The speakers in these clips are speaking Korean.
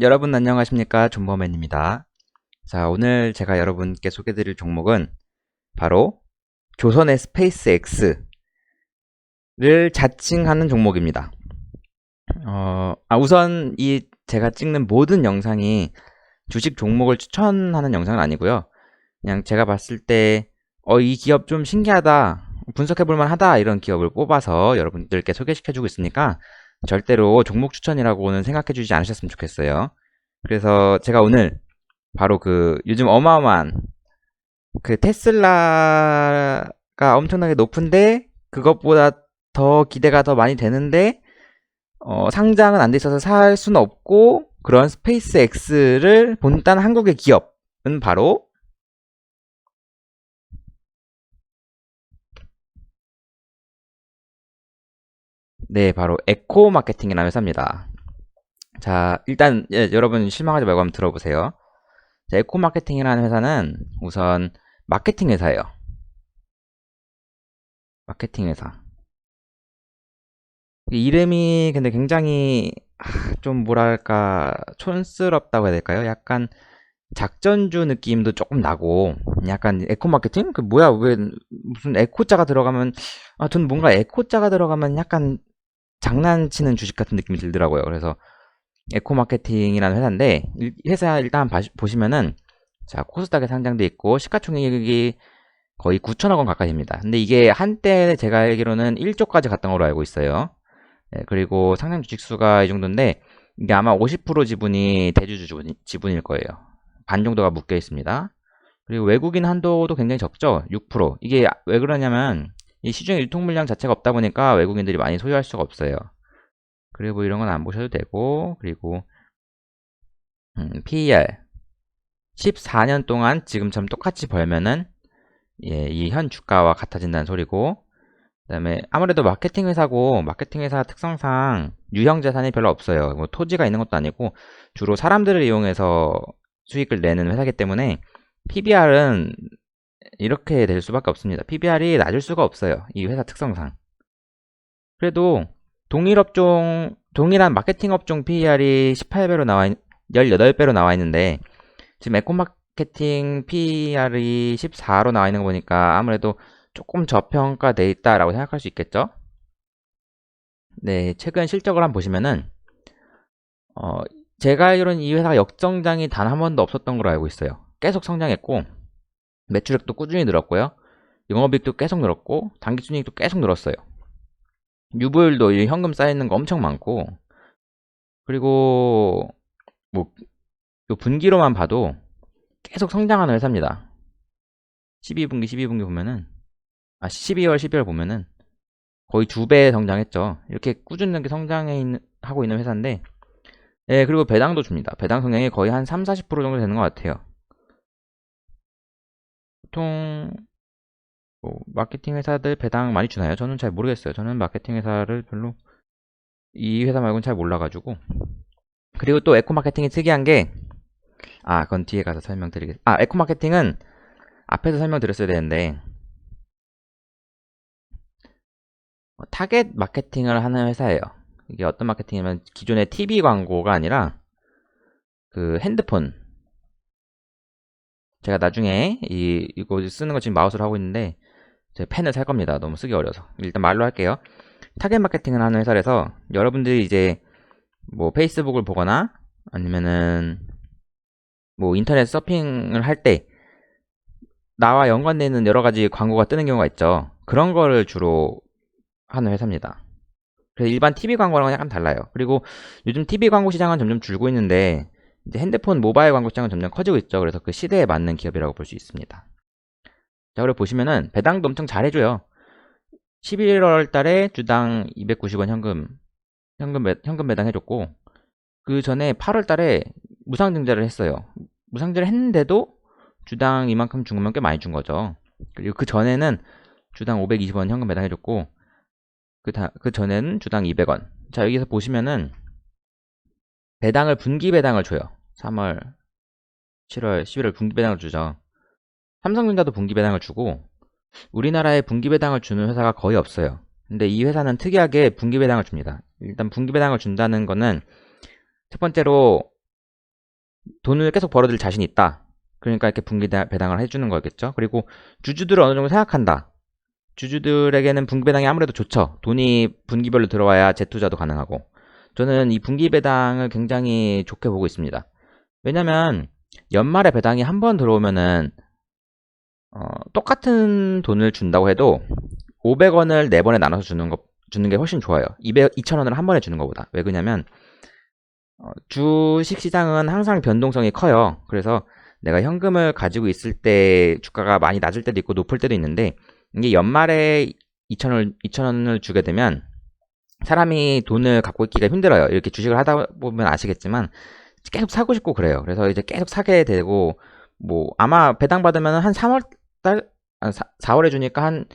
여러분 안녕하십니까 존버맨입니다. 자 오늘 제가 여러분께 소개드릴 종목은 바로 조선의 스페이스 X를 자칭하는 종목입니다. 어, 아, 우선 이 제가 찍는 모든 영상이 주식 종목을 추천하는 영상은 아니고요. 그냥 제가 봤을 때 어, 이 기업 좀 신기하다, 분석해볼만 하다 이런 기업을 뽑아서 여러분들께 소개시켜주고 있으니까 절대로 종목 추천이라고는 생각해 주지 않으셨으면 좋겠어요. 그래서 제가 오늘 바로 그 요즘 어마어마한 그 테슬라가 엄청나게 높은데 그것보다 더 기대가 더 많이 되는데 어, 상장은 안 돼 있어서 살 수는 없고 그런 스페이스 X를 본딴 한국의 기업은 바로 네, 바로 에코 마케팅이라는 회사입니다. 자, 일단 예, 여러분 실망하지 말고 한번 들어보세요. 자, 에코 마케팅이라는 회사는 우선 마케팅 회사예요. 마케팅 회사. 이름이 근데 굉장히 아, 좀 뭐랄까 촌스럽다고 해야 될까요? 약간 작전주 느낌도 조금 나고 약간 에코 마케팅? 그 뭐야 왜 무슨 에코자가 들어가면 아 전 뭔가 에코자가 들어가면 약간 장난치는 주식 같은 느낌이 들더라고요. 그래서 에코 마케팅이라는 회사인데 이 회사 일단 봐- 보시면은 자 코스닥에 상장돼 있고 시가총액이 거의 9천억 원 가까이 됩니다. 근데 이게 한때 제가 알기로는 1조까지 갔던 걸로 알고 있어요. 네, 그리고 상장 주식 수가 이 정도인데 이게 아마 50% 지분이 대주주 지분- 지분일 거예요. 반 정도가 묶여 있습니다. 그리고 외국인 한도도 굉장히 적죠. 6%. 이게 왜 그러냐면 이 시중에 유통 물량 자체가 없다 보니까 외국인들이 많이 소유할 수가 없어요. 그리고 이런 건 안 보셔도 되고 그리고 음, PER 14년 동안 지금처럼 똑같이 벌면은 예, 이 현 주가와 같아진다는 소리고 그 다음에 아무래도 마케팅 회사고 마케팅 회사 특성상 유형 자산이 별로 없어요. 뭐 토지가 있는 것도 아니고 주로 사람들을 이용해서 수익을 내는 회사이기 때문에 PBR은 이렇게 될 수밖에 없습니다. PBR이 낮을 수가 없어요. 이 회사 특성상. 그래도 동일 업종, 동일한 마케팅 업종 PER이 18배로 나와, 있, 18배로 나와 있는데, 지금 에코 마케팅 PER이 14로 나와 있는 거 보니까 아무래도 조금 저평가돼 있다라고 생각할 수 있겠죠? 네, 최근 실적을 한번 보시면은, 어, 제가 알기로는 이 회사가 역성장이 단 한 번도 없었던 걸로 알고 있어요. 계속 성장했고, 매출액도 꾸준히 늘었고요. 영업이익도 계속 늘었고 단기 순이익도 계속 늘었어요. 유보율도 이 현금 쌓이는 거 엄청 많고 그리고 뭐요 분기로만 봐도 계속 성장하는 회사입니다. 12분기 12분기 보면은 아 12월 12월 보면은 거의 두 배 성장했죠. 이렇게 꾸준하게 성장해 있는, 하고 있는 회사인데 예, 그리고 배당도 줍니다. 배당 성향이 거의 한 3, 40% 정도 되는 것 같아요. 보통 뭐 마케팅 회사들 배당 많이 주나요? 저는 잘 모르겠어요. 저는 마케팅 회사를 별로 이 회사 말고는 잘 몰라가지고 그리고 또 에코 마케팅이 특이한 게 아, 그건 뒤에 가서 설명드리겠. 아, 에코 마케팅은 앞에서 설명드렸어야 되는데 어, 타겟 마케팅을 하는 회사예요. 이게 어떤 마케팅이냐면 기존의 TV 광고가 아니라 그 핸드폰 제가 나중에 이 이거 쓰는 거 지금 마우스로 하고 있는데 제 펜을 살 겁니다. 너무 쓰기 어려서 일단 말로 할게요. 타겟 마케팅을 하는 회사라서 여러분들이 이제 뭐 페이스북을 보거나 아니면은 뭐 인터넷 서핑을 할 때 나와 연관되는 여러 가지 광고가 뜨는 경우가 있죠. 그런 거를 주로 하는 회사입니다. 그래서 일반 TV 광고랑은 약간 달라요. 그리고 요즘 TV 광고 시장은 점점 줄고 있는데 이제 핸드폰 모바일 광고 시장은 점점 커지고 있죠. 그래서 그 시대에 맞는 기업이라고 볼 수 있습니다. 자, 그리고 보시면은 배당도 엄청 잘해줘요. 11월 달에 주당 290원 현금, 현금, 배, 현금 배당 해줬고, 그 전에 8월 달에 무상증자를 했어요. 무상증자를 했는데도 주당 이만큼 준 거면 꽤 많이 준 거죠. 그리고 그 전에는 주당 520원 현금 배당 해줬고, 그, 다, 그 전에는 주당 200원. 자, 여기서 보시면은 배당을 분기 배당을 줘요. 3월, 7월, 11월 분기 배당을 주죠. 삼성전자도 분기 배당을 주고 우리나라에 분기 배당을 주는 회사가 거의 없어요. 근데 이 회사는 특이하게 분기 배당을 줍니다. 일단 분기 배당을 준다는 거는 첫 번째로 돈을 계속 벌어들일 자신이 있다. 그러니까 이렇게 분기 대- 배당을 해주는 거겠죠. 그리고 주주들을 어느 정도 생각한다. 주주들에게는 분기 배당이 아무래도 좋죠. 돈이 분기별로 들어와야 재투자도 가능하고. 저는 이 분기 배당을 굉장히 좋게 보고 있습니다. 왜냐면 연말에 배당이 한 번 들어오면은 어, 똑같은 돈을 준다고 해도 500원을 네 번에 나눠서 주는 거 주는 게 훨씬 좋아요. 200, 2,000원을 한 번에 주는 것보다. 왜 그러냐면 어, 주식 시장은 항상 변동성이 커요. 그래서 내가 현금을 가지고 있을 때 주가가 많이 낮을 때도 있고 높을 때도 있는데 이게 연말에 2,000원, 2,000원을 주게 되면 사람이 돈을 갖고 있기가 힘들어요. 이렇게 주식을 하다 보면 아시겠지만 계속 사고 싶고 그래요. 그래서 이제 계속 사게 되고 뭐 아마 배당 받으면 한 3월 달, 4 월에 주니까 한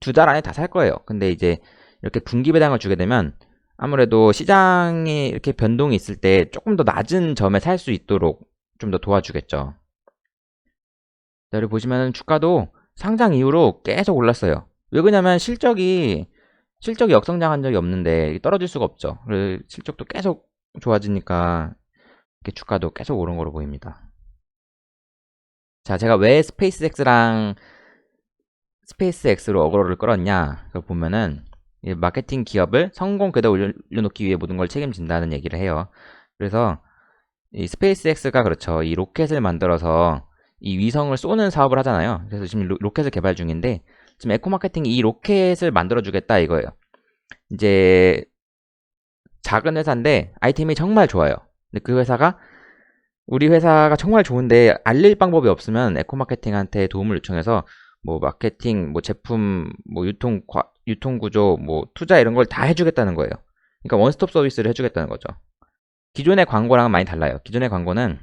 두 달 안에 다 살 거예요. 근데 이제 이렇게 분기 배당을 주게 되면 아무래도 시장이 이렇게 변동이 있을 때 조금 더 낮은 점에 살 수 있도록 좀 더 도와주겠죠. 자, 여기 보시면 주가도 상장 이후로 계속 올랐어요. 왜 그러냐면 실적이 실적이 역성장한 적이 없는데 떨어질 수가 없죠. 실적도 계속 좋아지니까 주가도 계속 오른 거로 보입니다. 자, 제가 왜 스페이스X랑 스페이스X로 어그로를 끌었냐? 그걸 보면은 이 마케팅 기업을 성공 궤도에 올려놓기 위해 모든 걸 책임진다는 얘기를 해요. 그래서 이 스페이스X가 그렇죠. 이 로켓을 만들어서 이 위성을 쏘는 사업을 하잖아요. 그래서 지금 로, 로켓을 개발 중인데 지금 에코마케팅이 이 로켓을 만들어주겠다 이거예요. 이제 작은 회사인데 아이템이 정말 좋아요. 근데 그 회사가 우리 회사가 정말 좋은데 알릴 방법이 없으면 에코마케팅한테 도움을 요청해서 뭐 마케팅, 뭐 제품, 뭐 유통 과, 유통 구조, 뭐 투자 이런 걸 다 해주겠다는 거예요. 그러니까 원스톱 서비스를 해주겠다는 거죠. 기존의 광고랑은 많이 달라요. 기존의 광고는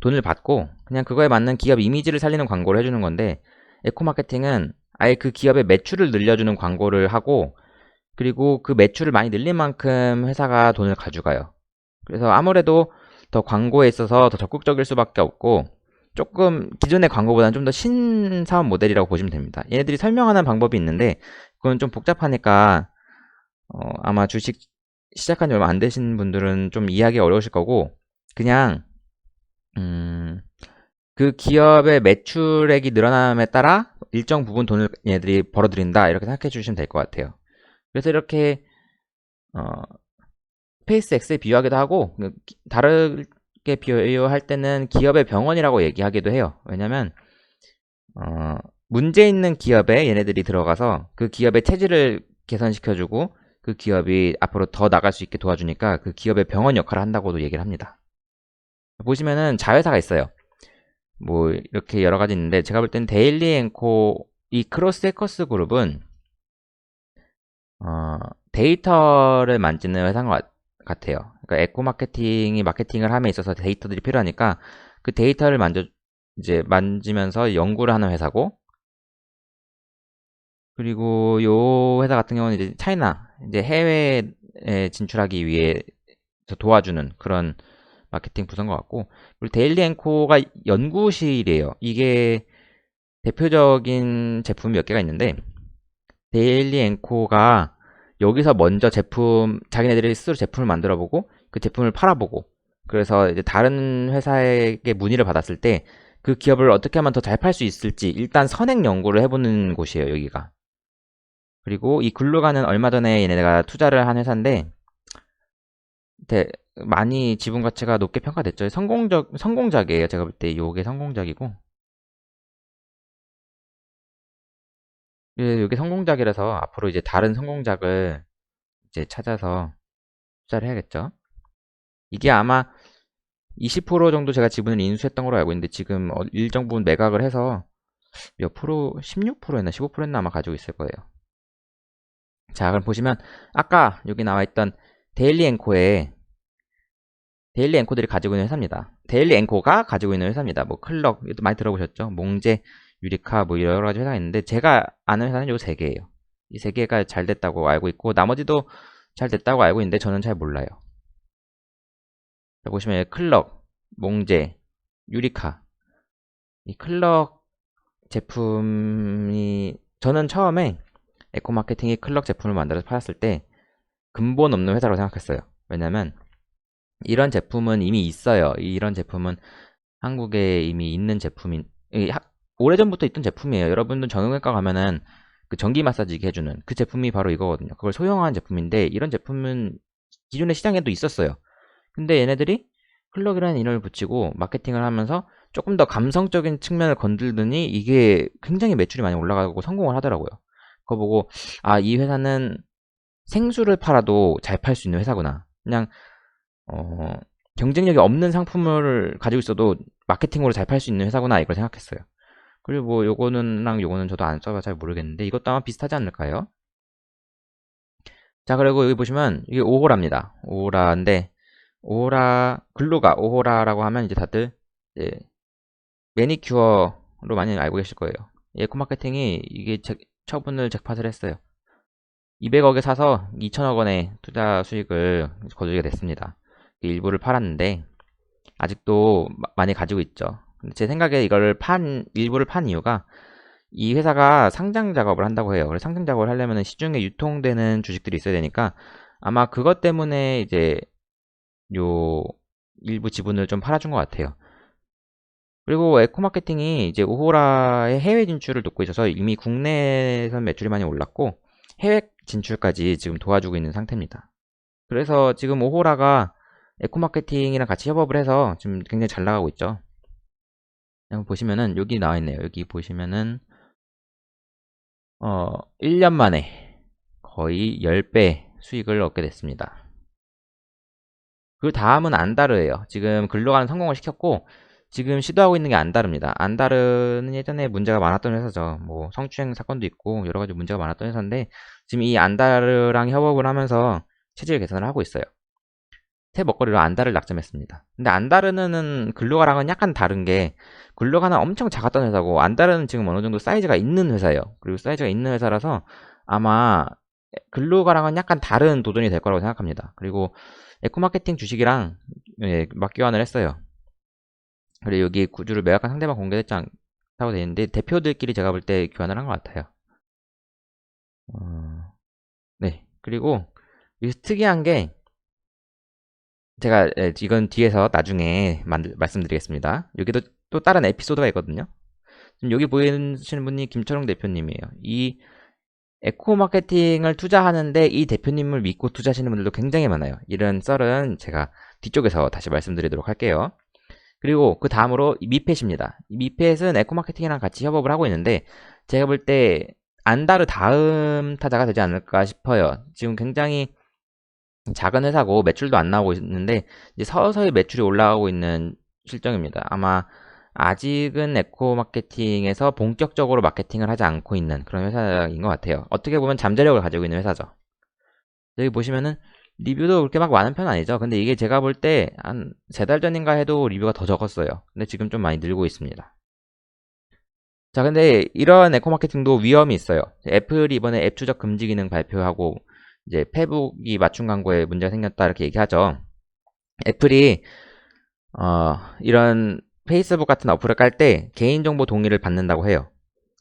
돈을 받고 그냥 그거에 맞는 기업 이미지를 살리는 광고를 해주는 건데 에코마케팅은 아예 그 기업의 매출을 늘려주는 광고를 하고 그리고 그 매출을 많이 늘린 만큼 회사가 돈을 가져가요. 그래서 아무래도 더 광고에 있어서 더 적극적일 수밖에 없고 조금 기존의 광고보다는 좀 더 신사업 모델이라고 보시면 됩니다. 얘네들이 설명하는 방법이 있는데 그건 좀 복잡하니까 어, 아마 주식 시작한 지 얼마 안 되신 분들은 좀 이해하기 어려우실 거고 그냥 음, 그 기업의 매출액이 늘어남에 따라 일정 부분 돈을 얘네들이 벌어들인다 이렇게 생각해 주시면 될 것 같아요. 그래서 이렇게 어, 스페이스X에 비유하기도 하고 그 다르게 비유할 때는 기업의 병원이라고 얘기하기도 해요. 왜냐면 어, 문제 있는 기업에 얘네들이 들어가서 그 기업의 체질을 개선시켜주고 그 기업이 앞으로 더 나갈 수 있게 도와주니까 그 기업의 병원 역할을 한다고도 얘기를 합니다. 보시면은 자회사가 있어요. 뭐 이렇게 여러 가지 있는데 제가 볼 때는 데일리 앵코 이 크로스 해커스 그룹은 어, 데이터를 만지는 회사인 것 같아요. 그러니까 에코 마케팅이 마케팅을 함에 있어서 데이터들이 필요하니까 그 데이터를 만져 이제 만지면서 연구를 하는 회사고 그리고 요 회사 같은 경우는 이제 차이나 이제 해외에 진출하기 위해 도와주는 그런 마케팅 부서인 것 같고 그리고 데일리 앵코가 연구실이에요. 이게 대표적인 제품이 몇 개가 있는데 데일리 앵코가 여기서 먼저 제품 자기네들이 스스로 제품을 만들어 보고 그 제품을 팔아보고 그래서 이제 다른 회사에게 문의를 받았을 때 그 기업을 어떻게 하면 더 잘 팔 수 있을지 일단 선행 연구를 해보는 곳이에요 여기가. 그리고 이 글루가는 얼마 전에 얘네가 투자를 한 회사인데 대, 많이 지분 가치가 높게 평가됐죠. 성공적 성공작이에요. 제가 볼때 요게 성공작이고 예, 이게 성공작이라서 앞으로 이제 다른 성공작을 이제 찾아서 투자를 해야겠죠. 이게 아마 20% 정도 제가 지분을 인수했던 걸로 알고 있는데 지금 어, 일정 부분 매각을 해서 몇 프로? 16%였나 15%였나 아마 가지고 있을 거예요. 자, 그럼 보시면 아까 여기 나와 있던 데일리 앵코에 데일리 앵코들이 가지고 있는 회사입니다. 데일리 앵코가 가지고 있는 회사입니다. 뭐 클럭, 이것도 많이 들어보셨죠? 몽제, 유리카 뭐 여러 가지 회사가 있는데 제가 아는 회사는 요 세 개예요. 이 세 개가 잘 됐다고 알고 있고 나머지도 잘 됐다고 알고 있는데 저는 잘 몰라요. 자, 보시면 클럭, 몽제, 유리카 이 클럭 제품이 저는 처음에 에코마케팅이 클럭 제품을 만들어서 팔았을 때 근본 없는 회사라고 생각했어요. 왜냐면 이런 제품은 이미 있어요. 이런 제품은 한국에 이미 있는 제품인, 오래전부터 있던 제품이에요. 여러분들 정형외과 가면은 그 전기 마사지기 해주는 그 제품이 바로 이거거든요. 그걸 소형화한 제품인데 이런 제품은 기존의 시장에도 있었어요. 근데 얘네들이 클럭이라는 이름을 붙이고 마케팅을 하면서 조금 더 감성적인 측면을 건들더니 이게 굉장히 매출이 많이 올라가고 성공을 하더라고요. 그거 보고 아, 이 회사는 생수를 팔아도 잘 팔 수 있는 회사구나. 그냥 어, 경쟁력이 없는 상품을 가지고 있어도 마케팅으로 잘 팔 수 있는 회사구나 이걸 생각했어요. 그리고 뭐 요거는랑 요거는 저도 안 써봐 잘 모르겠는데 이것도 아마 비슷하지 않을까요? 자 그리고 여기 보시면 이게 오호라입니다. 오호라인데 오호라 글루가 오호라라고 하면 이제 다들 이제 매니큐어로 많이 알고 계실 거예요. 에코 마케팅이 이게 재- 처분을 잭팟을 했어요. 200억에 사서 2천억 원의 투자 수익을 거두게 됐습니다. 일부를 팔았는데 아직도 마- 많이 가지고 있죠. 제 생각에 이걸 판 일부를 판 이유가 이 회사가 상장 작업을 한다고 해요. 그래서 상장 작업을 하려면 시중에 유통되는 주식들이 있어야 되니까 아마 그것 때문에 이제 요 일부 지분을 좀 팔아준 것 같아요. 그리고 에코마케팅이 이제 오호라의 해외 진출을 돕고 있어서 이미 국내에선 매출이 많이 올랐고 해외 진출까지 지금 도와주고 있는 상태입니다. 그래서 지금 오호라가 에코마케팅이랑 같이 협업을 해서 지금 굉장히 잘 나가고 있죠. 한번 보시면은 여기 나와 있네요. 여기 보시면은 어 1년 만에 거의 10배 수익을 얻게 됐습니다. 그 다음은 안다르예요. 지금 글로가는 성공을 시켰고 지금 시도하고 있는 게 안다르입니다. 안다르는 예전에 문제가 많았던 회사죠. 뭐 성추행 사건도 있고 여러 가지 문제가 많았던 회사인데 지금 이 안다르랑 협업을 하면서 체질 개선을 하고 있어요. 새 먹거리로 안다를 낙점했습니다. 근데 안다르는 글로가랑은 약간 다른 게 글로가는 엄청 작았던 회사고 안다르는 지금 어느 정도 사이즈가 있는 회사예요. 그리고 사이즈가 있는 회사라서 아마 글로가랑은 약간 다른 도전이 될 거라고 생각합니다. 그리고 에코마케팅 주식이랑 예, 맞교환을 했어요. 그리고 여기 구주를 매각한 상대방 공개됐지 않다고 되어 있는데 대표들끼리 제가 볼 때 교환을 한 것 같아요. 어, 네. 그리고 특이한 게 제가 예, 이건 뒤에서 나중에 만들, 말씀드리겠습니다. 여기도 또 다른 에피소드가 있거든요. 여기 보이시는 분이 김철웅 대표님이에요. 이 에코 마케팅을 투자하는데 이 대표님을 믿고 투자하시는 분들도 굉장히 많아요. 이런 썰은 제가 뒤쪽에서 다시 말씀드리도록 할게요. 그리고 그 다음으로 미펫입니다. 이 미펫은 에코 마케팅이랑 같이 협업을 하고 있는데 제가 볼 때 안다르 다음 타자가 되지 않을까 싶어요. 지금 굉장히 작은 회사고 매출도 안 나오고 있는데 서서히 매출이 올라가고 있는 실정입니다. 아마 아직은 에코 마케팅에서 본격적으로 마케팅을 하지 않고 있는 그런 회사인 것 같아요. 어떻게 보면 잠재력을 가지고 있는 회사죠. 여기 보시면은 리뷰도 그렇게 막 많은 편은 아니죠. 근데 이게 제가 볼 때 한 세 달 전인가 해도 리뷰가 더 적었어요. 근데 지금 좀 많이 늘고 있습니다. 자, 근데 이런 에코 마케팅도 위험이 있어요. 애플이 이번에 앱 추적 금지 기능 발표하고 이제 페북이 맞춤 광고에 문제가 생겼다 이렇게 얘기하죠. 애플이 어, 이런 페이스북 같은 어플을 깔 때 개인정보 동의를 받는다고 해요.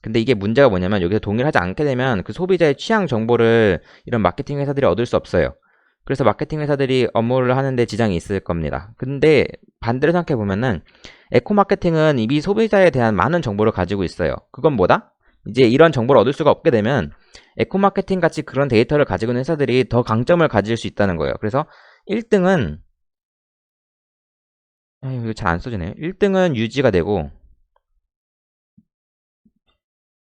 근데 이게 문제가 뭐냐면 여기서 동의를 하지 않게 되면 그 소비자의 취향 정보를 이런 마케팅 회사들이 얻을 수 없어요. 그래서 마케팅 회사들이 업무를 하는데 지장이 있을 겁니다. 근데 반대로 생각해 보면은 에코 마케팅은 이미 소비자에 대한 많은 정보를 가지고 있어요. 그건 뭐다? 이제 이런 정보를 얻을 수가 없게 되면 에코 마케팅 같이 그런 데이터를 가지고 있는 회사들이 더 강점을 가질 수 있다는 거예요. 그래서 1등은 아, 이거 잘 안 써지네요. 1등은 유지가 되고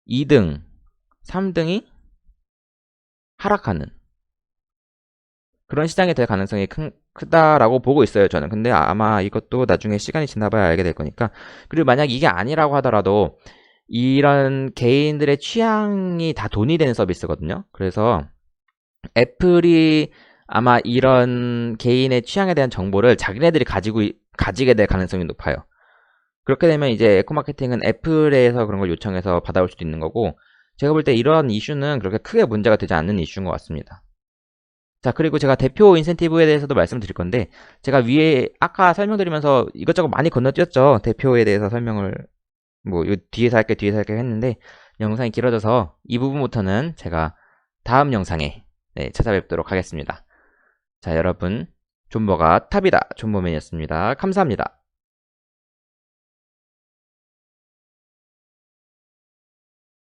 2등, 3등이 하락하는 그런 시장이 될 가능성이 큰, 크다라고 보고 있어요, 저는. 근데 아마 이것도 나중에 시간이 지나봐야 알게 될 거니까. 그리고 만약 이게 아니라고 하더라도 이런 개인들의 취향이 다 돈이 되는 서비스거든요. 그래서 애플이 아마 이런 개인의 취향에 대한 정보를 자기네들이 가지고 가지게 될 가능성이 높아요. 그렇게 되면 이제 에코 마케팅은 애플에서 그런 걸 요청해서 받아올 수도 있는 거고 제가 볼 때 이런 이슈는 그렇게 크게 문제가 되지 않는 이슈인 것 같습니다. 자, 그리고 제가 대표 인센티브에 대해서도 말씀드릴 건데 제가 위에 아까 설명드리면서 이것저것 많이 건너뛰었죠. 대표에 대해서 설명을 뭐 뒤에서 할게 뒤에서 할게 했는데 영상이 길어져서 이 부분부터는 제가 다음 영상에 네, 찾아뵙도록 하겠습니다. 자, 여러분 존버가 탑이다. 존버맨이었습니다. 감사합니다.